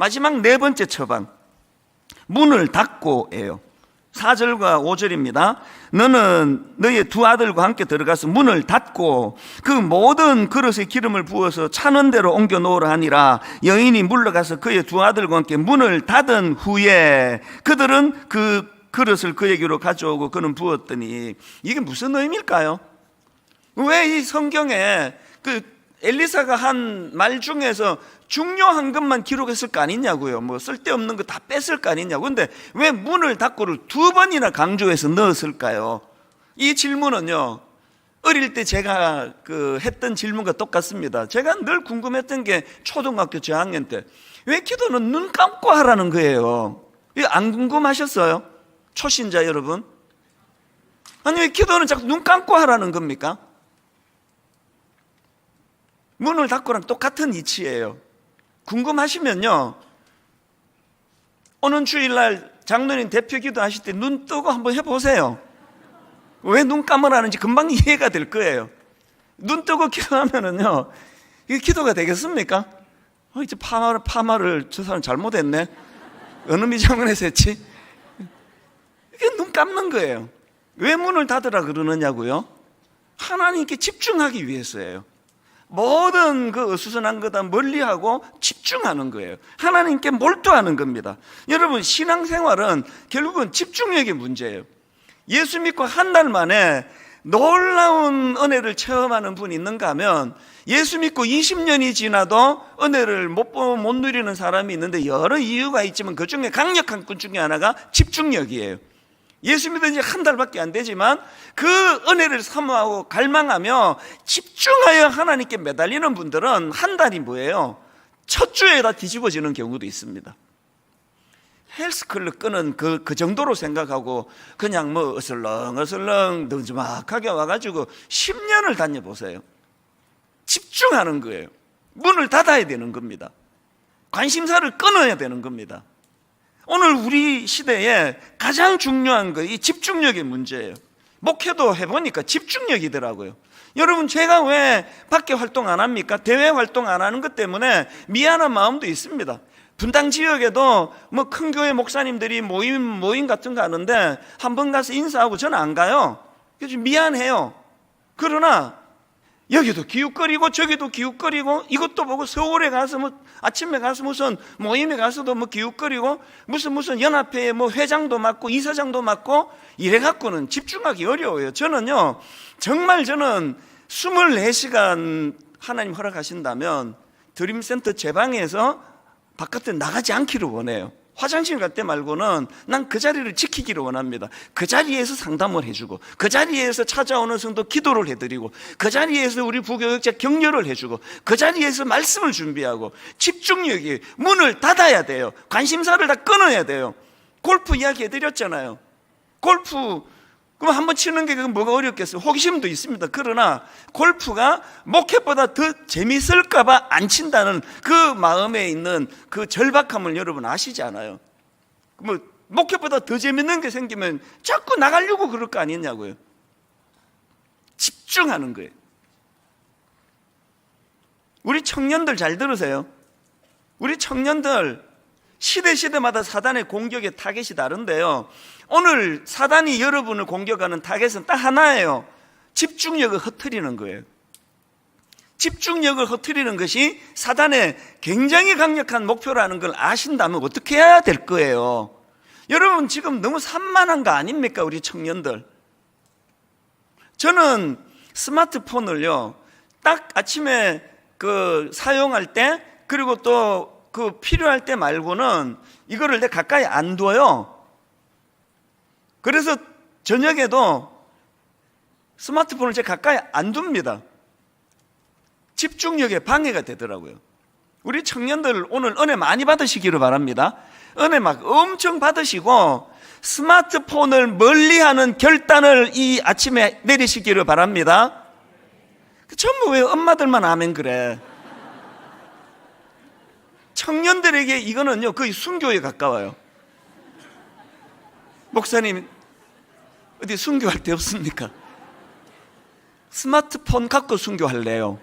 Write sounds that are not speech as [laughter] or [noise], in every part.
마지막 네 번째 처방. 문을 닫고예요. 4절과 5절입니다. 너는 너의 두 아들과 함께 들어가서 문을 닫고 그 모든 그릇에 기름을 부어서 차는 대로 옮겨 놓으라 하니라 여인이 물러가서 그의 두 아들과 함께 문을 닫은 후에 그들은 그 그릇을 그에게로 가져오고 그는 부었더니 이게 무슨 의미일까요? 왜 이 성경에 그 엘리사가 한 말 중에서 중요한 것만 기록했을 거 아니냐고요. 뭐 쓸데없는 거 다 뺐을 거 아니냐고. 근데 왜 문을 닫고를 두 번이나 강조해서 넣었을까요? 이 질문은요. 어릴 때 제가 그 했던 질문과 똑같습니다. 제가 늘 궁금했던 게 초등학교 저학년 때 왜 기도는 눈 감고 하라는 거예요. 이거 안 궁금하셨어요? 초신자 여러분? 아니 왜 기도는 자꾸 눈 감고 하라는 겁니까? 문을 닫고랑 똑같은 이치예요. 궁금하시면요. 오는 주일날 장로님 대표 기도하실 때 눈 뜨고 한번 해보세요. 왜 눈 감으라는지 금방 [laughs] 이해가 될 거예요. 눈 뜨고 기도하면은요, 이게 기도가 되겠습니까? 어, 이제 파마를, 파마를 저 사람 잘못했네. 어느 미장원에서 했지? 이게 눈 감는 거예요. 왜 문을 닫으라 그러느냐고요? 하나님께 집중하기 위해서예요. 모든 그 어수선한 거다 멀리하고 집중하는 거예요. 하나님께 몰두하는 겁니다. 여러분, 신앙생활은 결국은 집중력의 문제예요. 예수 믿고 한 달 만에 놀라운 은혜를 체험하는 분이 있는가 하면 예수 믿고 20년이 지나도 은혜를 못, 보- 못 누리는 사람이 있는데 여러 이유가 있지만 그 중에 강력한 것 중에 하나가 집중력이에요. 예수 믿은 지 한 달밖에 안 되지만 그 은혜를 사모하고 갈망하며 집중하여 하나님께 매달리는 분들은 한 달이 뭐예요? 첫 주에 다 뒤집어지는 경우도 있습니다. 헬스클럽 끄는 그, 그 정도로 생각하고 그냥 뭐 어슬렁 어슬렁 늦지막하게 와가지고 10년을 다녀보세요. 집중하는 거예요. 문을 닫아야 되는 겁니다. 관심사를 끊어야 되는 겁니다. 오늘 우리 시대에 가장 중요한 거 이 집중력의 문제예요. 목회도 해보니까 집중력이더라고요. 여러분 제가 왜 밖에 활동 안 합니까? 대외 활동 안 하는 것 때문에 미안한 마음도 있습니다. 분당 지역에도 뭐 큰 교회 목사님들이 모임 모임 같은 거 하는데 한 번 가서 인사하고 저는 안 가요. 그래서 미안해요. 그러나 여기도 기웃거리고 저기도 기웃거리고 이것도 보고 서울에 가서 뭐 아침에 가서 무슨 모임에 가서도 뭐 기웃거리고 무슨 무슨 연합회에 뭐 회장도 맡고 이사장도 맡고 이래 갖고는 집중하기 어려워요. 저는요 정말 저는 24시간 하나님 허락하신다면 드림센터 제 방에서 바깥에 나가지 않기를 원해요. 화장실 갈 때 말고는 난 그 자리를 지키기를 원합니다. 그 자리에서 상담을 해주고, 그 자리에서 찾아오는 성도 기도를 해드리고, 그 자리에서 우리 부교육자 격려를 해주고, 그 자리에서 말씀을 준비하고, 집중력이 문을 닫아야 돼요. 관심사를 다 끊어야 돼요. 골프 이야기 해드렸잖아요. 골프 그럼 한 번 치는 게 뭐가 어렵겠어요? 호기심도 있습니다. 그러나 골프가 목회보다 더 재밌을까봐 안 친다는 그 마음에 있는 그 절박함을 여러분 아시지 않아요? 뭐 목회보다 더 재밌는 게 생기면 자꾸 나가려고 그럴 거 아니냐고요. 집중하는 거예요. 우리 청년들 잘 들으세요. 우리 청년들 시대 시대마다 사단의 공격의 타겟이 다른데요. 오늘 사단이 여러분을 공격하는 타겟은 딱 하나예요. 집중력을 흐트리는 거예요. 집중력을 흐트리는 것이 사단의 굉장히 강력한 목표라는 걸 아신다면 어떻게 해야 될 거예요? 여러분 지금 너무 산만한 거 아닙니까? 우리 청년들. 저는 스마트폰을요, 딱 아침에 그 사용할 때, 그리고 또 그 필요할 때 말고는 이거를 내 가까이 안 둬요. 그래서 저녁에도 스마트폰을 제 가까이 안 둡니다. 집중력에 방해가 되더라고요. 우리 청년들 오늘 은혜 많이 받으시기를 바랍니다. 은혜 막 엄청 받으시고 스마트폰을 멀리하는 결단을 이 아침에 내리시기를 바랍니다. 그 전부 왜 엄마들만 아멘 그래? 청년들에게 이거는요 거의 순교에 가까워요. 목사님 어디 순교할 데 없습니까? 스마트폰 갖고 순교할래요.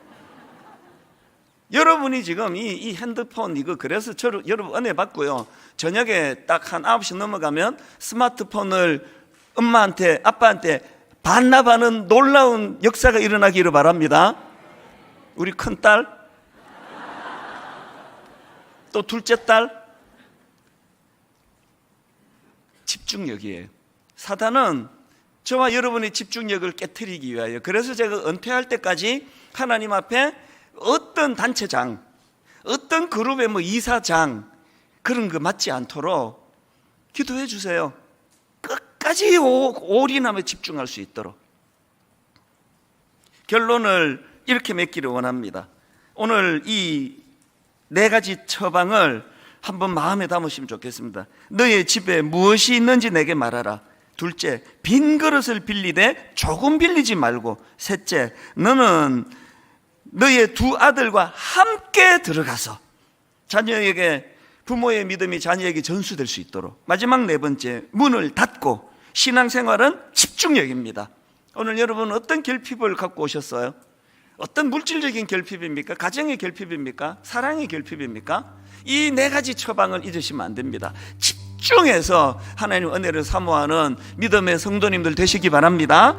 여러분이 지금 이, 이 핸드폰 이거 그래서 저 여러분 은혜 받고요. 저녁에 딱 한 9시 넘어가면 스마트폰을 엄마한테 아빠한테 반납하는 놀라운 역사가 일어나기를 바랍니다. 우리 큰 딸, 또 둘째 딸, 집중력이에요. 사단은 저와 여러분의 집중력을 깨뜨리기 위하여 그래서 제가 은퇴할 때까지 하나님 앞에 어떤 단체장, 어떤 그룹의 뭐 이사장 그런 거 맞지 않도록 기도해 주세요. 끝까지 오- 올인하며 집중할 수 있도록. 결론을 이렇게 맺기를 원합니다. 오늘 이 네 가지 처방을 한번 마음에 담으시면 좋겠습니다. 너의 집에 무엇이 있는지 내게 말하라. 둘째, 빈 그릇을 빌리되 조금 빌리지 말고. 셋째, 너는 너의 두 아들과 함께 들어가서 자녀에게 부모의 믿음이 자녀에게 전수될 수 있도록. 마지막 네 번째, 문을 닫고 신앙생활은 집중력입니다. 오늘 여러분 어떤 결핍을 갖고 오셨어요? 어떤 물질적인 결핍입니까? 가정의 결핍입니까? 사랑의 결핍입니까? 이 네 가지 처방을 잊으시면 안 됩니다. 집중해서 하나님 은혜를 사모하는 믿음의 성도님들 되시기 바랍니다.